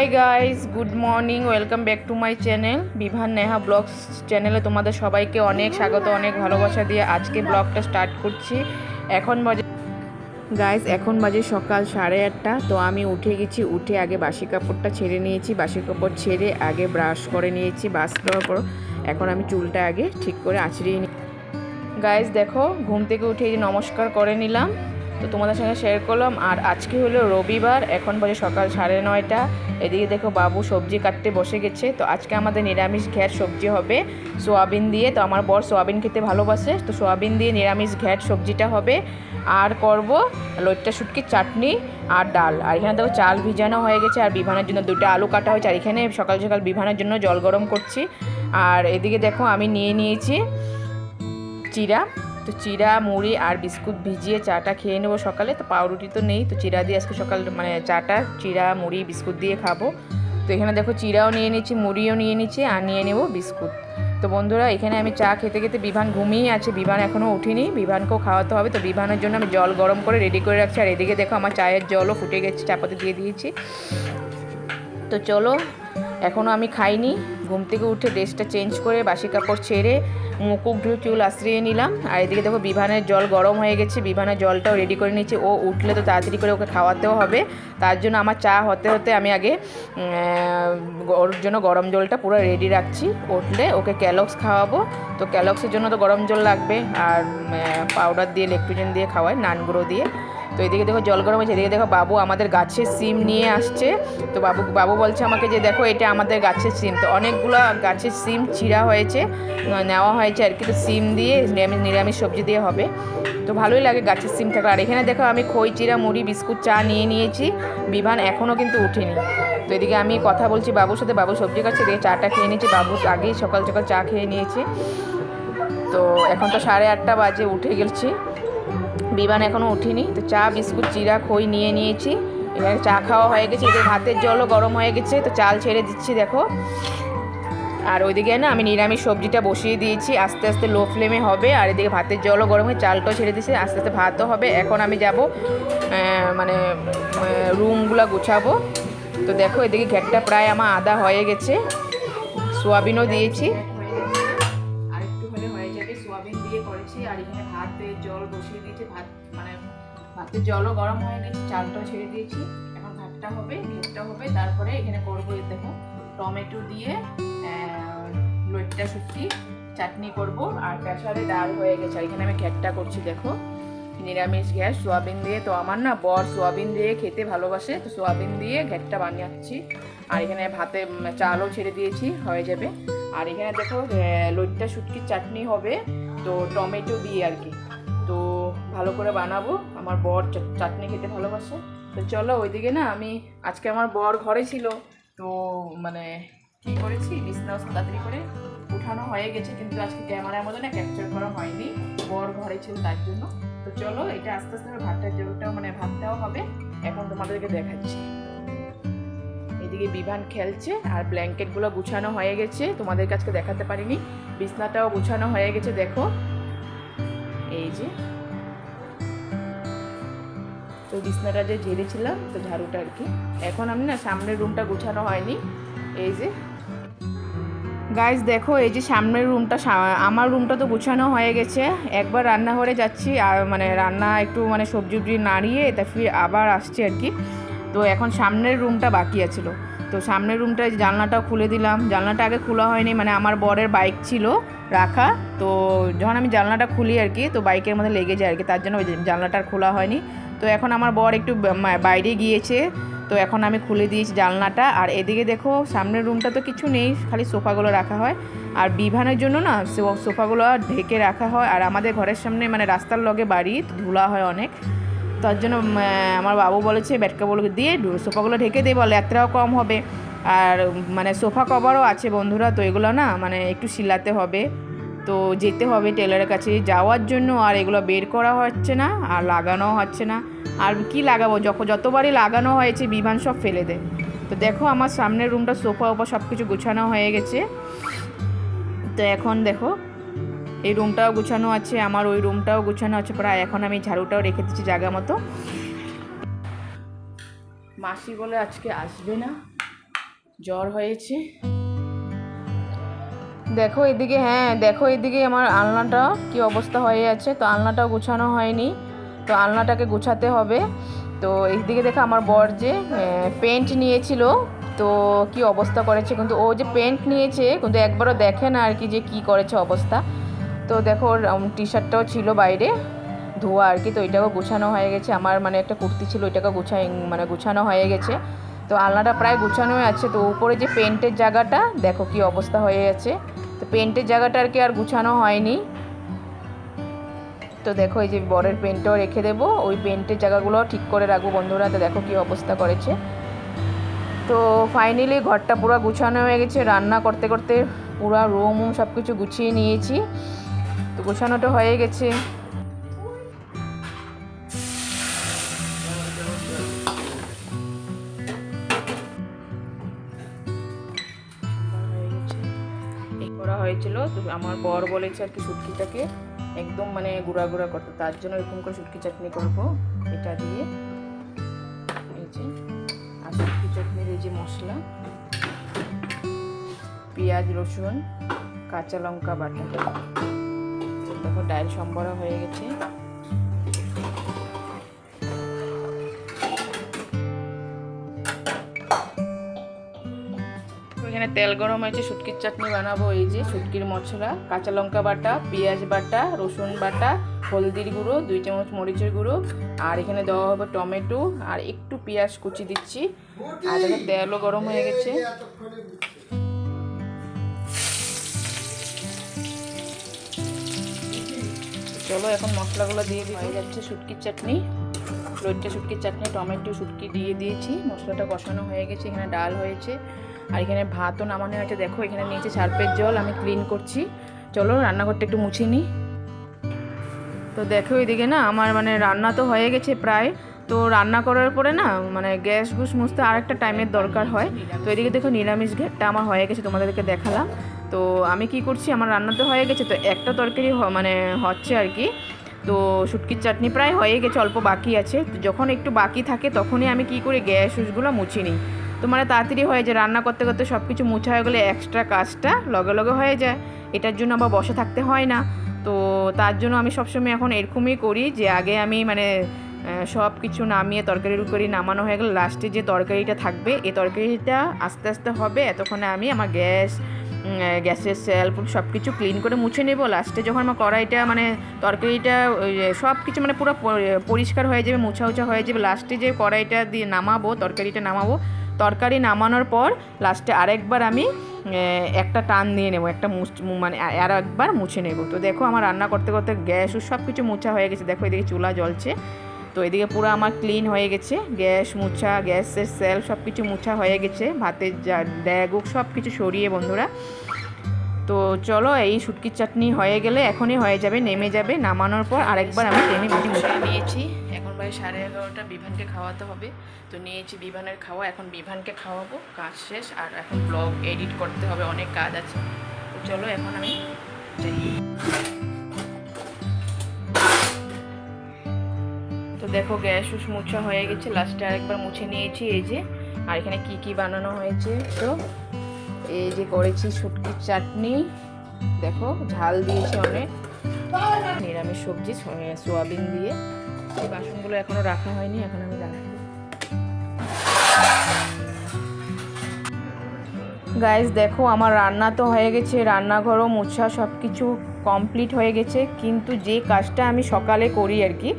Hi guys good morning welcome back to my channel Bivan Neha vlogs চ্যানেলে তোমাদের সবাইকে অনেক স্বাগত, অনেক ভালোবাসা দিয়ে আজকে ব্লগটা স্টার্ট করছি। এখন বাজে গাইস এখন বাজে সকাল সাড়ে আটটা, তো আমি উঠে গেছি, উঠে আগে বাসি কাপড়টা ছেড়ে নিয়েছি, বাসি কাপড় ছেড়ে আগে ব্রাশ করে নিয়েছি বাস দেওয়ার পর এখন আমি চুলটা আগে ঠিক করে আঁচড়িয়ে নিই গাইস দেখো, ঘুম থেকে উঠে নমস্কার করে নিলাম। তো তোমাদের সঙ্গে শেয়ার করলাম। আর আজকে হলো রবিবার, এখন বাজে সকাল সাড়ে নয়টা। এদিকে দেখো বাবু সবজি কাটতে বসে গেছে। তো আজকে আমাদের নিরামিষ ঘ্যাট সবজি হবে সোয়াবিন দিয়ে। তো আমার বর সোয়াবিন খেতে ভালোবাসে। তো সোয়াবিন দিয়ে নিরামিষ ঘ্যাট সবজিটা হবে। আর করব লইট্টা শুটকির চাটনি আর ডাল। আর এখানে দেখো চাল ভিজানো হয়ে গেছে। আর বিভানের জন্য দুটো আলু কাটা হয়েছে। আর এখানে সকাল সকাল বিভানের জন্য জল গরম করছি। আর এদিকে দেখো আমি নিয়ে নিয়েছি চিরা। তো চিরা মুড়ি আর বিস্কুট ভিজিয়ে চাটা খেয়ে নেব সকালে। তো পাউরুটি তো নেই, তো চিরা দিয়ে আজকে সকাল মানে চাটা চিরা মুড়ি, বিস্কুট দিয়ে খাব। তো এখানে দেখো চিরাও নিয়ে নিচ্ছি, মুড়িও নিয়ে নিচ্ছি আর নিয়ে নেব বিস্কুট। তো বন্ধুরা, এখানে আমি চা খেতে খেতে বিভান ঘুমিয়ে আছে, বিভান এখনও উঠিনি, বিভানকেও খাওয়াতে হবে। তো বিভানের জন্য আমি জল গরম করে রেডি করে রাখছি আর এদিকে দেখো আমার চায়ের জলও ফুটে গেছে, চাপাতে দিয়ে দিয়েছি। তো চলো এখনও আমি খাইনি, ঘুম থেকে উঠে ড্রেসটা চেঞ্জ করে বাসি কাপড় ছেড়ে মুকুক ধুয়ে চুল আশ্রিয়ে নিলাম। আর এদিকে দেখো, বিভানের জল গরম হয়ে গেছে। বিভানের জলটাও রেডি করে নিচ্ছি ও উঠলে তো তাড়াতাড়ি করে ওকে খাওয়াতেও হবে। তার জন্য আমার চা হতে হতে আমি আগে ওর জন্য গরম জলটা পুরো রেডি রাখছি। উঠলে ওকে ক্যালক্স খাওয়াবো। তো ক্যালক্সের জন্য তো গরম জল লাগবে। আর পাউডার দিয়ে লেকটুজেন দিয়ে খাওয়াই নান গুঁড়ো দিয়ে। তো এদিকে দেখো জল গরম হয়েছে, এদিকে দেখো বাবু আমাদের গাছের সিম নিয়ে আসছে। তো বাবু বাবু বলছে আমাকে যে দেখো এটা আমাদের গাছের সিম। তো অনেকগুলো গাছের সিম চিরা হয়েছে নেওয়া হয়েছে আর কি। তো সিম দিয়ে নিরামিষ নিরামিষ সবজি দিয়ে হবে। তো ভালোই লাগে গাছের সিম থাকলে আর এখানে দেখো আমি খই চিরা মুড়ি, বিস্কুট, চা নিয়ে নিয়েছি। বিভান এখনও কিন্তু উঠেনি। তো এদিকে আমি কথা বলছি বাবুর সাথে, বাবু সবজি কাটছে দিয়ে চাটা খেয়ে নিয়েছি। বাবু আগেই সকাল সকাল চা খেয়ে নিয়েছি। তো এখন তো সাড়ে আটটা বাজে, উঠে গেছি। বিমান এখনও উঠিনি। তো চা, বিস্কুট চিরা খই নিয়ে নিয়েছি। এখানে চা খাওয়া হয়ে গেছে। এদের ভাতের জলও গরম হয়ে গেছে। তো চাল ছেড়ে দিচ্ছি, দেখো। আর ওইদিকে না, আমি নিরামিষ সবজিটা বসিয়ে দিয়েছি। আস্তে আস্তে লো ফ্লেমে হবে। আর এদিকে ভাতের জলও গরম হয়ে চালটাও ছেড়ে দিয়েছি। আস্তে আস্তে ভাতও হবে। এখন আমি যাব মানে রুমগুলো গুছাবো। তো দেখো, এদিকে ঘেরটা প্রায় আমার আদা হয়ে গেছে। সোয়াবিনও দিয়েছি। ভাতের জলও গরম হয়ে গেছে চালটাও ছেড়ে দিয়েছি। এখন ভাতটা হবে ঘেরটা হবে, তারপরে এখানে করব দেখো, টমেটো দিয়ে লইট্টা শুটকি, চাটনি করব, আর প্রেশারে ডাল হয়ে গেছে। এখানে আমি ঘেরটা করছি, দেখো। নিরামিষ গ্যাস, সোয়াবিন দিয়ে, তো আমার না বর সোয়াবিন দিয়ে খেতে ভালোবাসে, তো সোয়াবিন দিয়ে ঘেরটা বানিয়েছি। আর এখানে ভাতে চালও ছেড়ে দিয়েছি, হয়ে যাবে। আর এখানে দেখো লইট্টা শুটকির চাটনি হবে, তো টমেটো দিয়ে আর কি। তো ভালো করে বানাবো। আমার বর চাটনি খেতে ভালোবাসে। তো চলো ওইদিকে না, আমি আজকে আমার বর ঘরে ছিল। তো মানে কী করেছি? বিছনা তাড়াতাড়ি করে উঠানো হয়ে গেছে, কিন্তু আজকে ক্যামেরার মধ্যে না ক্যাপচার করা হয়নি। বর ঘরে ছিল তার জন্য। তো চলো এটা আস্তে আস্তে ভাতটা জলটাও মানে ভাতটাও হবে। এখন তোমাদেরকে দেখাচ্ছি। এদিকে বিভান খেলছে আর ব্ল্যাঙ্কেটগুলো গুছানো হয়ে গেছে। তোমাদের কাছকে দেখাতে পারিনি। বিছনাটাও গুছানো হয়ে গেছে, দেখো। এই যে। তো বিছনাটা যে ঝেড়েছিলাম তো ঝাড়ুটা আর কি। এখন আমি না সামনের রুমটা গুছানো হয়নি। এই যে। গাইজ দেখো, এই যে সামনের রুমটা আমার রুমটা তো গুছানো হয়ে গেছে। একবার রান্নাঘরে যাচ্ছি, আর মানে রান্না একটু মানে সবজি উবজি নাড়িয়ে, তা ফির আবার আসছি আর কি। তো এখন সামনের রুমটা বাকি আছিল। তো সামনের রুমটায় জানলাটাও খুলে দিলাম। জানলাটা আগে খোলা হয়নি মানে আমার বরের বাইক ছিল রাখা। তো যখন আমি জানলাটা খুলি আর কি, তো বাইকের মধ্যে লেগে যায় আর কি, তার জন্য ওই জানলাটা খোলা হয়নি। তো এখন আমার বর একটু বাইরে গিয়েছে, তো এখন আমি খুলে দিয়েছি জানলাটা। আর এদিকে দেখো, সামনের রুমটা তো কিছু নেই, খালি সোফাগুলো রাখা হয়। আর বিভানের জন্য না সোফাগুলো ঢেকে রাখা হয়। আর আমাদের ঘরের সামনে মানে রাস্তার লগে বাড়ি, ধুলা হয় অনেক। তার জন্য আমার বাবু বলেছে ব্যাটকাগুলো দিয়ে সোফাগুলো ঢেকে দিয়ে বলে লেত্রাও কম হবে। আর মানে সোফা কভারও আছে বন্ধুরা, তো এগুলো না মানে একটু শিলাতে হবে। তো যেতে হবে টেলারের কাছে যাওয়ার জন্য, আর এগুলো বের করা হচ্ছে না, আর লাগানো হচ্ছে না। আর কি লাগাবো? যখন যতবারই লাগানো হয়েছে, বিমান সব ফেলে দেয় তো দেখো, আমার সামনের রুমটা সোফা ওপর সব কিছু গুছানো হয়ে গেছে। তো এখন দেখো এই রুমটাও গুছানো আছে, আমার ওই রুমটাও গুছানো আছে, প্রায় এখন আমি ঝাড়ুটাও রেখে দিচ্ছি জায়গা মতো। মাসি বলে আজকে আসবে না, জ্বর হয়েছে। দেখো এদিকে হ্যাঁ দেখো এদিকে আমার আলনাটা কি অবস্থা হয়ে আছে, তো আলনাটাও গুছানো হয়নি, তো আলনাটাকে গুছাতে হবে। তো এইদিকে দেখো আমার বর যে পেন্ট নিয়েছিল, তো কি অবস্থা করেছে, কিন্তু ও যে পেন্ট নিয়েছে, কিন্তু একবারও দেখে না আর কি যে কি করেছে অবস্থা। তো দেখো টি শার্টটাও ছিল বাইরে, ধোয়া আর কি, তো ওইটাকেও গুছানো হয়ে গেছে। আমার মানে একটা কুর্তি ছিল ওইটাকে গুছাই মানে গুছানো হয়ে গেছে। তো আলনাটা প্রায় গুছানোই আছে, তো উপরে যে পেন্টের জায়গাটা, দেখো কি অবস্থা হয়ে গেছে। তো পেন্টের জায়গাটা আর কি আর গুছানো হয়নি। তো দেখো, এই যে বরের পেন্টটাও রেখে দেবো, ওই পেন্টের জায়গাগুলো ঠিক করে রাখব বন্ধুরা, তো দেখো কি অবস্থা করেছে। তো ফাইনালি ঘরটা পুরো গুছানো হয়ে গেছে, রান্না করতে করতে পুরো রুম সব কিছু গুছিয়ে নিয়েছি। তো গোছানোটা হয়ে গেছে। করা হয়েছিল, তো আমার বর বলেছে আর কি শুটকিটাকে একদম মানে গুঁড়া গুঁড়া করতে। তার জন্য এরকম করে শুটকি চাটনি করব, এটা দিয়ে। এই যে, আর শুটকি চাটনির এই যে মশলা, পেঁয়াজ, রসুন, কাঁচা লঙ্কা, বাটা। দেখো, ডাল সম্বর হয়ে গেছে। এখানে তেল গরম হয়েছে, শুটকির চাটনি বানাবো। এই যে শুটকির মশলা কাঁচা লঙ্কা বাটা, পেঁয়াজ বাটা, রসুন বাটা, হলদির গুঁড়ো, দুই চামচ মরিচের গুঁড়ো। আর এখানে দেওয়া হবে টমেটো, আর একটু পেঁয়াজ কুচি দিচ্ছি। আর তেলও গরম হয়ে গেছে। চলো এখন মশলাগুলো দিয়ে দিই। হয়ে যাচ্ছে শুটকির চাটনি। লইট্টা শুটকির চাটনি, টমেটো শুটকি দিয়ে দিয়েছি। মশলাটা কষানো হয়ে গেছে, এখানে ডাল হয়েছে। আর এখানে ভাতও নামানো হয়েছে। দেখো, এখানে নিয়েছে সার্পের জল, আমি ক্লিন করছি। চলো, রান্নাঘরটা একটু মুছে নিই। তো দেখো, এদিকে না আমার মানে রান্না তো হয়ে গেছে প্রায়। তো রান্না করার পরে না মানে গ্যাস গুস মুছতে আরেকটা টাইমের দরকার হয়। তো এদিকে দেখো নিরামিষ ঘেরটা আমার হয়ে গেছে, তোমাদেরকে দেখালাম। তো আমি কি করছি, আমার রান্না তো হয়ে গেছে, তো একটা তরকারি মানে হচ্ছে আর কি। তো শুটকির চাটনি প্রায় হয়ে গেছে, অল্প বাকি আছে। তো যখন একটু বাকি থাকে, তখনই আমি কি করি, গ্যাস উসগুলো মুছি নিই। তো মানে তাড়াতাড়ি হয়ে যায়, রান্না করতে করতে সব কিছু মুছা হয়ে গেলে এক্সট্রা কাজটা লগে লগে হয়ে যায়। এটার জন্য আবার বসে থাকতে হয় না। তো তার জন্য আমি সবসময় এখন এরকমই করি যে, আগে আমি মানে সব কিছু নামিয়ে তরকারির উপরই নামানো হয়ে গেলে লাস্টে যে তরকারিটা থাকবে এই তরকারিটা আস্তে আস্তে হবে, এতক্ষণে আমি আমার গ্যাস গ্যাসের সেলফ সব কিছু ক্লিন করে মুছে নেব। লাস্টে যখন আমার কড়াইটা মানে তরকারিটা সব কিছু মানে পুরো পরিষ্কার হয়ে যাবে, মোছা উছা হয়ে যাবে। লাস্টে যে কড়াইটা দিয়ে নামাবো, তরকারিটা নামাবো, তরকারি নামানোর পর লাস্টে আরেকবার আমি একটা টান দিয়ে নেব, একটা মানে আর একবার মুছে নেব। তো দেখো আমার রান্না করতে করতে গ্যাস সব কিছু মোছা হয়ে গেছে। দেখো এদিকে চুলা জ্বলছে। তো এদিকে পুরো আমার ক্লিন হয়ে গেছে। গ্যাস মুছা, গ্যাসের সেল সব কিছু মুছা হয়ে গেছে। ভাতের যা ড্যাগুক সব কিছু সরিয়ে বন্ধুরা। তো চলো এই শুটকির চাটনি হয়ে গেলে এখনই হয়ে যাবে, নেমে যাবে। নামানোর পর আরেকবার আমি টেনে নিয়েছি। এখন প্রায় সাড়ে এগারোটা, বিভানকে খাওয়াতে হবে। তো নিয়েছি বিভানের খাওয়া। এখন বিভানকে খাওয়াবো। কাজ শেষ। আর এখন ব্লগ এডিট করতে হবে। অনেক কাজ আছে। তো চলো এখন আমি যাই। দেখো গ্যাস উস মুছা হয়ে গেছে লাস্টে আরেকবার মুছে নিয়েছি, এই যে। আর এখানে কি কি বানানো হয়েছে? তো এই যে করেছি শুটকির চাটনি। দেখো, ঝাল দিয়েছি অনেক। নিরামিষ সবজি সোয়াবিন দিয়ে। এই বাসনগুলো এখনও রাখা হয়নি, এখন আমি রাখব। গাইস দেখো, আমার রান্না তো হয়ে গেছে, রান্নাঘরও মোছা সব কিছু কমপ্লিট হয়ে গেছে। কিন্তু যে কাজটা আমি সকালে করি আর কি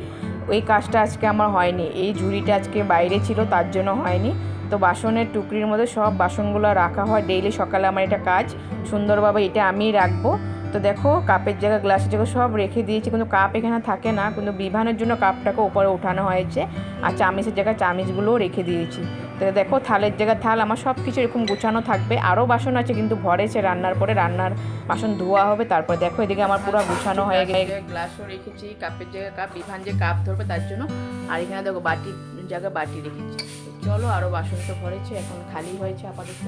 ওই কাজটা আজকে আমার হয়নি। এই ঝুড়িটা আজকে বাইরে ছিল, তার জন্য হয়নি। তো বাসনের টুকরির মধ্যে সব বাসনগুলো রাখা হয়। ডেইলি সকালে আমার এটা কাজ। সুন্দরভাবে এটা আমি রাখব। তো দেখো, কাপের জায়গা, গ্লাসের জায়গা সব রেখে দিয়েছি। কিন্তু কাপ এখানে থাকে না কিন্তু বিভানের জন্য কাপটাকে উপরে ওঠানো হয়েছে আর চামিচের জায়গায় চামিচগুলোও রেখে দিয়েছি। তো দেখো, থালের জায়গায় থাল আমার সব কিছু এরকম গুছানো থাকবে। আরও বাসন আছে কিন্তু ভরেছে রান্নার পরে, রান্নার বাসন ধোয়া হবে, তারপর দেখো, এদিকে আমার পুরো গুছানো হয়ে গেছে। গ্লাসও রেখেছি, কাপের জায়গায় কাপ, বিভান যে কাপ ধরবে তার জন্য। আর এখানে দেখো বাটির জায়গায় বাটি রেখেছি। চলো, আরও বাসন তো ভরেছে, এখন খালি হয়েছে আপাতত।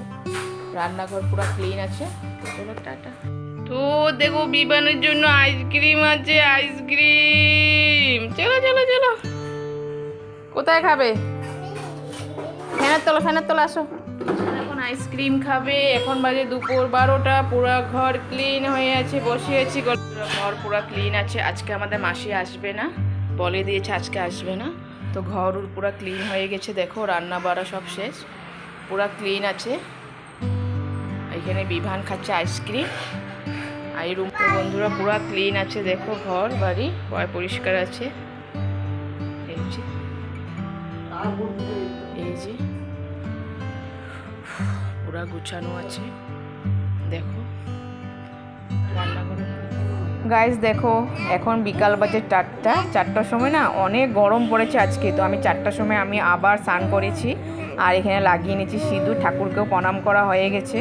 রান্নাঘর পুরো ক্লিন আছে। চলো, টাটা। তো দেখো বিমানের জন্য আইসক্রিম আছে, আইসক্রিম। চলো চলো চলো। কোথায় খাবে? ফ্যানের তলা ফ্যানের তলা আসো। এখন আইসক্রিম খাবে, এখন বাজে দুপুর বারোটা, পুরো ঘর ক্লিন হয়ে আছে, বসে আছি। ঘর পুরো ক্লিন আছে, আজকে আমাদের মাসি আসবে না, বলে দিয়েছে আজকে আসবে না। তো ঘর পুরো ক্লিন হয়ে গেছে, দেখো, রান্না বাড়া সব শেষ। পুরো ক্লিন আছে। এখানে বিভান খাচ্ছে আইসক্রিম। আর এই রুম তো বন্ধুরা পুরো ক্লিন আছে, দেখো ঘর, বাড়ি পয় পরিষ্কার আছে। এই যে। এই যে। পুরা গুছানো আছে, দেখো। রান্নাঘরে গাইস দেখো, এখন বিকাল বাজে চারটা। চারটার সময় না অনেক গরম পড়েছে আজকে, তো আমি চারটার সময় আমি আবার স্নান করেছি। আর এখানে লাগিয়ে নিয়েছি সিঁদুর, ঠাকুরকেও প্রণাম করা হয়ে গেছে।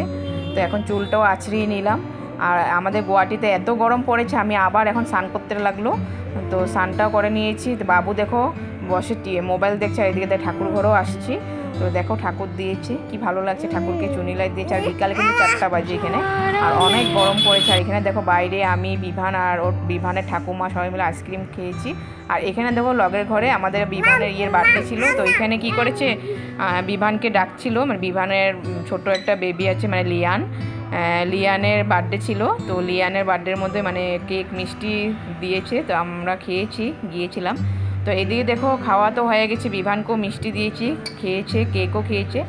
তো এখন চুলটাও আছড়িয়ে নিলাম। আর আমাদের গুয়াহাটিতে এত গরম পড়েছে, আমি আবার এখন স্নান করতে লাগল। তো স্নানটাও করে নিয়েছি। বাবু দেখো, বসে মোবাইল দেখছে আর এদিকে দেখ ঠাকুর ঘরেও আসছি। তো দেখো ঠাকুর দিয়েছে, কি ভালো লাগছে ঠাকুরকে চুনি লাইট দিয়েছে। আর বিকালে কিন্তু চারটা বাজে এখানে। আর অনেক গরম পড়েছে। আর এখানে দেখো বাইরে আমি, বিভান আর ওর বিভানের ঠাকুমা সবাই মিলে আইসক্রিম খেয়েছি। আর এখানে দেখো লগের ঘরে আমাদের বিভানের ইয়ের বার্থডে ছিল। তো এখানে কি করেছে বিভানকে ডাকছিল। মানে বিভানের ছোট একটা বেবি আছে মানে লিয়ান। লিয়ানের বার্থডে ছিল। তো লিয়ানের বার্থডের মধ্যে মানে কেক মিষ্টি দিয়েছে, তো আমরা খেয়েছি, গিয়েছিলাম। তো এদিকে দেখো, খাওয়া তো হয়ে গেছে, বিভানকেও মিষ্টি দিয়েছি, খেয়েছে কেকও খেয়েছে।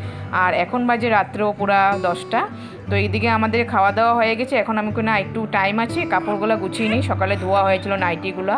আর এখন বাজে রাত্রেও পুরা দশটা। তো এইদিকে আমাদের খাওয়া দাওয়া হয়ে গেছে, এখন আমি না একটু টাইম আছে, কাপড়গুলো গুছিয়ে নিই। সকালে ধোয়া হয়েছিল নাইটিগুলো